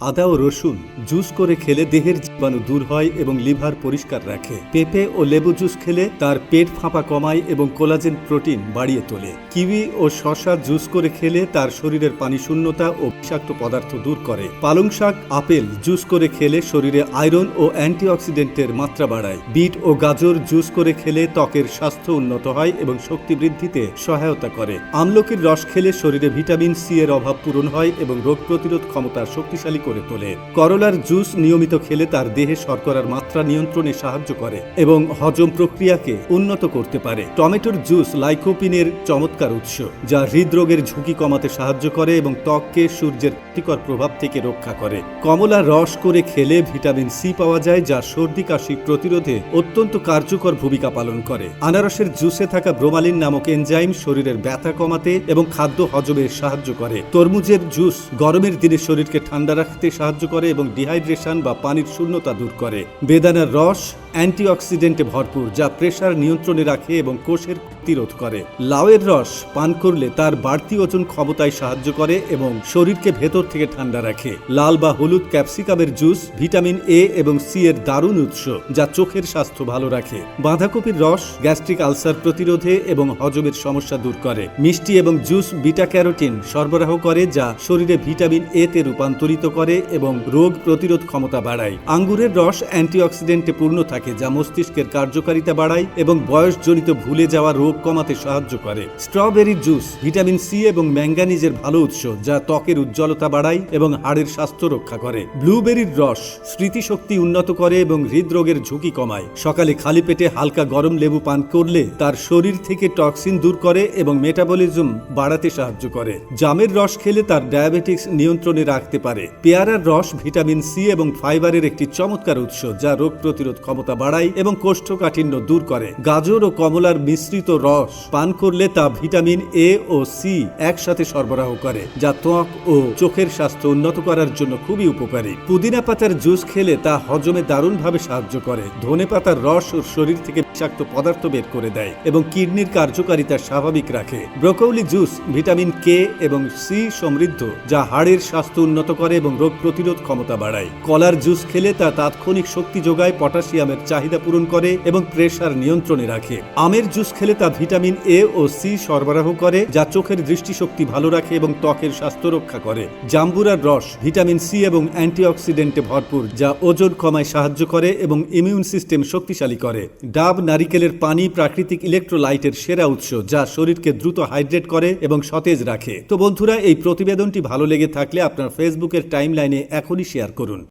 আদা ও রসুন জুস করে খেলে দেহের জীবাণু দূর হয় এবং লিভার পরিষ্কার রাখে। পেঁপে ও লেবু জুস খেলে তার পেট ফাঁপা কমায় এবং কোলাজেন প্রোটিন বাড়িয়ে তোলে। কিউই ও শশা জুস করে খেলে তার শরীরের পানি শূন্যতা ও বিষাক্ত পদার্থ দূর করে। পালং শাক, আপেল জুস করে খেলে শরীরে আয়রন ও অ্যান্টিঅক্সিডেন্টের মাত্রা বাড়ায়। বিট ও গাজর জুস করে খেলে ত্বকের স্বাস্থ্য উন্নত হয় এবং শক্তি বৃদ্ধিতে সহায়তা করে। আমলকির রস খেলে শরীরে ভিটামিন সি এর অভাব পূরণ হয় এবং রোগ প্রতিরোধ ক্ষমতা শক্তিশালী করে তোলে। করলার জুস নিয়মিত খেলে তার দেহে শর্করার মাত্রা নিয়ন্ত্রণে সাহায্য করে এবং হজম প্রক্রিয়াকে উন্নত করতে পারে। টমেটোর জুস লাইকোপিনের চমৎকার উৎস, যা হৃদরোগের ঝুঁকি কমাতে সাহায্য করে এবং ত্বককে সূর্যের ক্ষতিকর প্রভাব থেকে রক্ষা করে। কমলা রস করে খেলে ভিটামিন সি পাওয়া যায়, যা সর্দি, কাশি প্রতিরোধে অত্যন্ত কার্যকর ভূমিকা পালন করে। আনারসের জুসে থাকা ব্রোমালিন নামক এনজাইম শরীরের ব্যথা কমাতে এবং খাদ্য হজমে সাহায্য করে। তরমুজের জুস গরমের দিনে শরীরকে ঠান্ডা রাখতে সাহায্য করে এবং ডিহাইড্রেশন বা পানির শূন্যতা দূর করে। বেদানার রস অ্যান্টিঅক্সিডেন্টে ভরপুর, যা প্রেশার নিয়ন্ত্রণে রাখে এবং কোষের প্রতিরোধ করে। লাউয়ের রস পান করলে তার বাড়তি ওজন ক্ষমতায় সাহায্য করে এবং শরীরকে ভেতর থেকে ঠান্ডা রাখে। লাল বা হলুদ ক্যাপসিকামের জুস, ভিটামিন এ এবং সি এর দারুণ উৎস, যা চোখের স্বাস্থ্য ভালো রাখে। বাঁধাকপির রস গ্যাস্ট্রিক আলসার প্রতিরোধে এবং হজমের সমস্যা দূর করে। মিষ্টি এবং জুস বিটা ক্যারোটিন সরবরাহ করে, যা শরীরে ভিটামিন এ তে রূপান্তরিত করে এবং রোগ প্রতিরোধ ক্ষমতা বাড়ায়। আঙ্গুরের রস অ্যান্টিঅক্সিডেন্টে পূর্ণ থাকে। যা মস্তিষ্কের কার্যকারিতা বাড়ায় এবং বয়সজনিত ভুলে যাওয়া রোগ কমাতে সাহায্য করে। স্ট্রবেরির জুস, ভিটামিন সি এবং ম্যাঙ্গানিজের ভালো উৎস যা ত্বকের উজ্জ্বলতা বাড়ায় এবং হাড়ের স্বাস্থ্য রক্ষা করে। ব্লুবেরির রস স্মৃতিশক্তি উন্নত করে এবং হৃদরোগের ঝুঁকি কমায়। সকালে খালি পেটে হালকা গরম লেবু পান করলে তার শরীর থেকে টক্সিন দূর করে এবং মেটাবলিজম বাড়াতে সাহায্য করে। জামের রস খেলে তার ডায়াবেটিক্স নিয়ন্ত্রণে রাখতে পারে। পেয়ারার রস ভিটামিন সি এবং ফাইবারের একটি চমৎকার উৎস যা রোগ প্রতিরোধ ক্ষমতা বাড়ায় এবং কোষ্ঠকাঠিন্য দূর করে। গাজর ও কমলার মিশ্রিত রস পান করলে তা ভিটামিন এ ও সি একসাথে সরবরাহ করে, যা ত্বক ও চোখের স্বাস্থ্য উন্নত করার জন্য খুবই উপকারী। পুদিনা পাতার জুস খেলে তা হজমে দারুণভাবে সাহায্য করে, ধনে পাতার রস ওর শরীর থেকে বিষাক্ত পদার্থ বের করে দেয় এবং কিডনির কার্যকারিতা স্বাভাবিক রাখে। ব্রোকৌলি জুস ভিটামিন কে এবং সি সমৃদ্ধ, যা হাড়ের স্বাস্থ্য উন্নত করে এবং রোগ প্রতিরোধ ক্ষমতা বাড়ায়। কলার জুস খেলে তা তাৎক্ষণিক শক্তি যোগায় পটাশিয়ামের চাহিদা পূরণ করে এবং প্রেশার নিয়ন্ত্রণে রাখে। আমের জুস খেলে তা ভিটামিন এ ও সি সরবরাহ করে, যা চোখের দৃষ্টিশক্তি ভালো রাখে এবং ত্বকের স্বাস্থ্য রক্ষা করে। জাম্বুরার রস ভিটামিন সি এবং অ্যান্টিঅক্সিডেন্টে ভরপুর, যা ওজন কমায় সাহায্য করে এবং ইমিউন সিস্টেম শক্তিশালী করে। ডাব নারিকেলের পানি প্রাকৃতিক ইলেকট্রোলাইটের সেরা উৎস, যা শরীরকে দ্রুত হাইড্রেট করে এবং সতেজ রাখে। তো বন্ধুরা, এই প্রতিবেদনটি ভালো লেগে থাকলে আপনার ফেসবুকের টাইমলাইনে এখনই শেয়ার করুন।